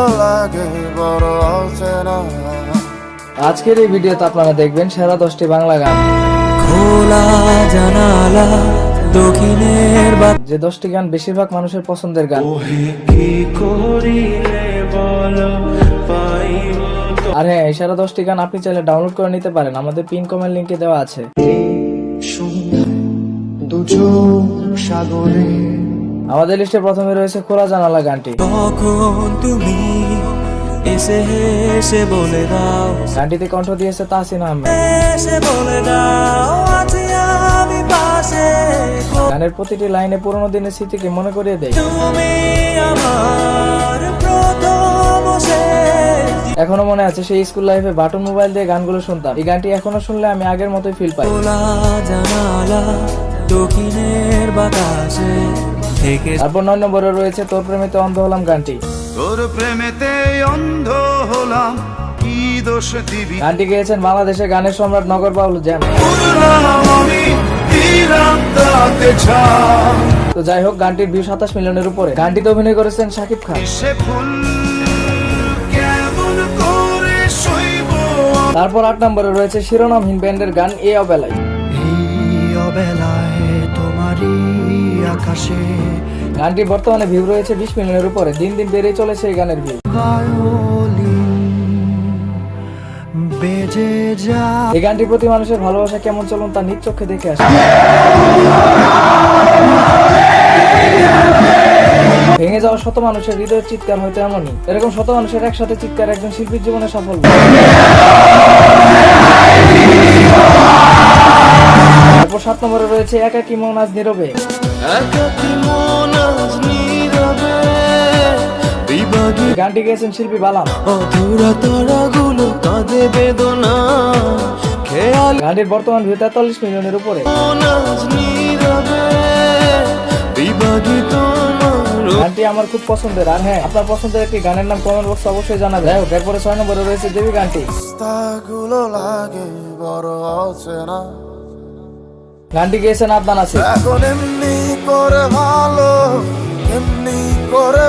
ভালো লাগে বড় অচেনা আজকের এই ভিডিওতে আপনারা দেখবেন সেরা দশটি বাংলা গান। খোলা জানালা দক্ষিণের যে দশটি গান বেশিরভাগ মানুষের পছন্দের গান। কি করিলে বলো আর হ্যাঁ এই সেরা দশটি গান আপনি চাইলে ডাউনলোড করে নিতে পারেন। আমাদের পিন কমেন্ট লিঙ্কে দেওয়া আছে। সাগরে আমাদের লিস্টে প্রথমে রয়েছে খোলা জানালা গানটি। তখন তুমি এসে হেসে বলে দাও। গানটিতে কণ্ঠ দিয়েছে তাহসিন আহমেদ। এসে বলে দাও আছি আমি পাশে। গানের প্রতিটি লাইনে পুরোনো দিনের স্মৃতিকে মনে করিয়ে দেয়। তুমি আমার প্রথম এখনও মনে আছে সেই স্কুল লাইফে বাটন মোবাইল দিয়ে গানগুলো শুনতাম। এই গানটি এখনও শুনলে আমি আগের মতোই ফিল পাই। খোলা জানালা দক্ষিণের বাতাসে। থেকে তারপর নয় নম্বরে রয়েছে তোর প্রেমিতে অন্ধ হলাম গানটি। তোর প্রেমেতে অন্ধ হলাম কি দোষ দিবি? গানটি গেয়েছেন বাংলাদেশের গানের সম্রাট নগর বাউল জ্যাম। তো যাই হোক গানটির ভিউ সাতাশ মিলিয়নের উপরে। গানটিতে অভিনয় করেছেন শাকিব খান। তারপর আট নম্বরে রয়েছে শিরোনামহীন ব্যান্ডের গান এ অবেলায়। অবেলায় তোমারই আকাশে। গানটি বর্তমানে ভিউ রয়েছে বিশ মিলিয়নের উপরে। দিন দিন বেড়েই চলেছে এই গানের ভিউ। বেজে যা। এই গানটির প্রতি মানুষের ভালোবাসা কেমন চলুন তা নিজ চোখে দেখে আসে। ভেঙে যাওয়া শত মানুষের হৃদয়ের চিৎকার হয়তো এমনই এরকম শত মানুষের একসাথে চিৎকার একজন শিল্পীর জীবনে সাফল্য। তারপর সাত নম্বরে রয়েছে একাকি মন আজ নীরবে। একাকি মন আজ নীরবে গানটি গেয়েছেন শিল্পী বালাম। গানটির বর্তমান ভিউ তেতাল্লিশ মিলিয়নের উপরে। মন গানটি আমার খুব পছন্দের আর হ্যাঁ আপনার পছন্দের একটি গানের নাম কমেন্ট বক্সে অবশ্যই জানা যায় হোক এরপরে ছয় নম্বরে রয়েছে দেবী গানটি। লাগে বড় অচেনা। গানটি গেয়েছেন আদনান আছে এখন এমনি করে ভালো এমনি করে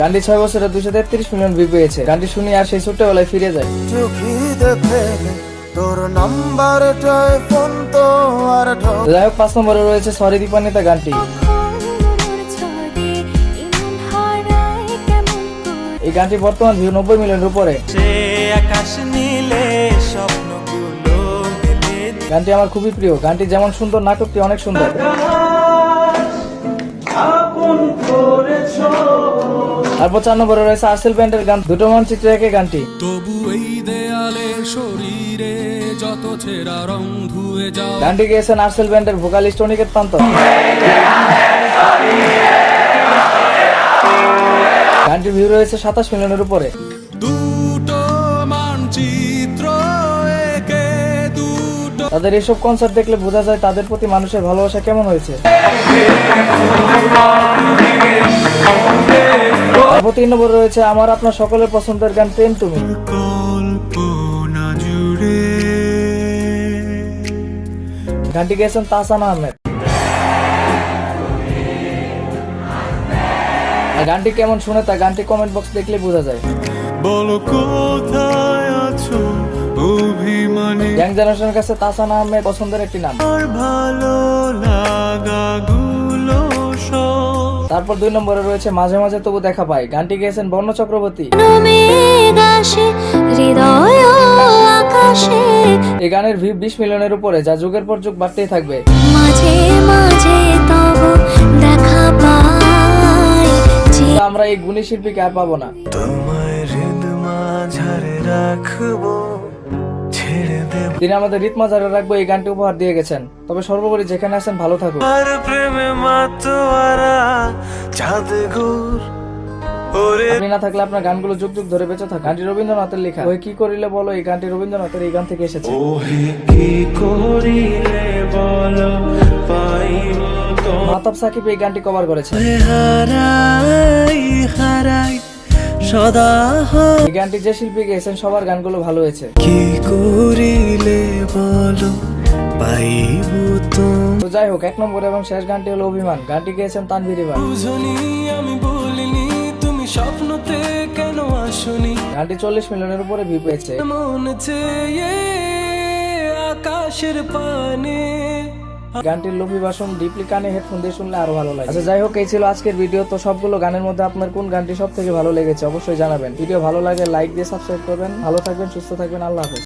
গানটি ছয় বছরে দুশো তেত্রিশ মিলিয়ন ভিউ পেয়েছে। গানটি শুনি আর সেই ছোট্টবেলায় ফিরে যায় চোখিতে ফেলে তোর নাম্বারটায় ফোন তো আর যাই হোক পাঁচ নম্বরে রয়েছে সরি দীপান্বিতা গানটি। এই গানটি বর্তমান ভিউ নব্বই মিলিয়নের উপরে। সে আকাশ নীলে গানটি আমার খুবই প্রিয়। গানটি যেমন সুন্দর নাটকটি অনেক সুন্দর। তারপর চার নম্বরে রয়েছে আর্সেল ব্যান্ডের গান দুটো মানচিত্র একে গানটি। তবু এই দেয়ালে শরীরে যত ছেঁড়া রং ধুয়ে যাও। গানটি গেয়েছেন আর্সেল ব্যান্ডের ভোকালিস্ট অনিকেত পান্ত। গানটির ভিউ রয়েছে সাতাশ মিলিয়নের উপরে। তাদের এসব কনসার্ট দেখলে বোঝা যায় তাদের প্রতি মানুষের ভালোবাসা কেমন হয়েছে। তিন নম্বরে রয়েছে আমার আপনার সকলের পছন্দের গান প্রেম তুমি। গানটি গেয়েছেন তাহসান আহমেদ। গানটি কেমন শুনে তা গানটি কমেন্ট বক্স দেখলে বোঝা যায়। বলো ইয়াং জেনারেশনের কাছে তাহসান আহমেদ পছন্দের একটি নাম। ভালো তারপর দুই নম্বরে রয়েছে মাঝে মাঝে তবু দেখা পাই। গানটি গেয়েছেন বর্ণ চক্রবর্তী। এই গানের ভিউ বিশ মিলিয়নের উপরে যা যুগের পর যুগ বাড়তেই থাকবে। মাঝে মাঝে তব দেখা পাই আমরা এই গুণী শিল্পীকে আর পাবো না। মাঝারে রাখব। তিনি আমাদের রিতমা জারে রাখব এই গানটি উপহার দিয়ে গেছেন। তবে সর্বোপরি যেখানে আছেন ভালো থাকুন। আর প্রেমে মাতোয়ারা চাঁদ ঘুর আপনি না থাকলে আপনার গানগুলো যুগ যুগ ধরে বেঁচে থাকে গানটি রবীন্দ্রনাথের লেখা। ওই কি করিলে বলো এই গানটি রবীন্দ্রনাথের এই গান থেকে এসেছে। মাতাব সাকিব এই গানটি কভার করেছে হারাই হারাই সদা গানটি যে শিল্পী গেয়েছেন সবার গানগুলো ভালো হয়েছে। কি করিলে বলো পাইব তো? তো যাই হোক এক নম্বর এবং শেষ গানটি হলো অভিমান। গানটি গেয়েছেন তানভীর বুঝনি আমি বলিনি তুমি স্বপ্নতে কেন আসনি? গানটি চল্লিশ মিলিয়নের উপরে ভিউ পেয়েছে। মন চেয়ে আকাশের পানে। গানটির লোভী বাসন ডিপলি কানে হেডফোন দিয়ে শুনলে আরও ভালো লাগে। আচ্ছা যাই হোক, এই ছিল আজকের ভিডিও তো সবগুলো গানের মধ্যে আপনার কোন গানটি সব থেকে ভালো লেগেছে অবশ্যই জানাবেন। ভিডিও ভালো লাগে লাইক দিয়ে সাবস্ক্রাইব করবেন। ভালো থাকবেন, সুস্থ থাকবেন। আল্লাহ হাফেজ।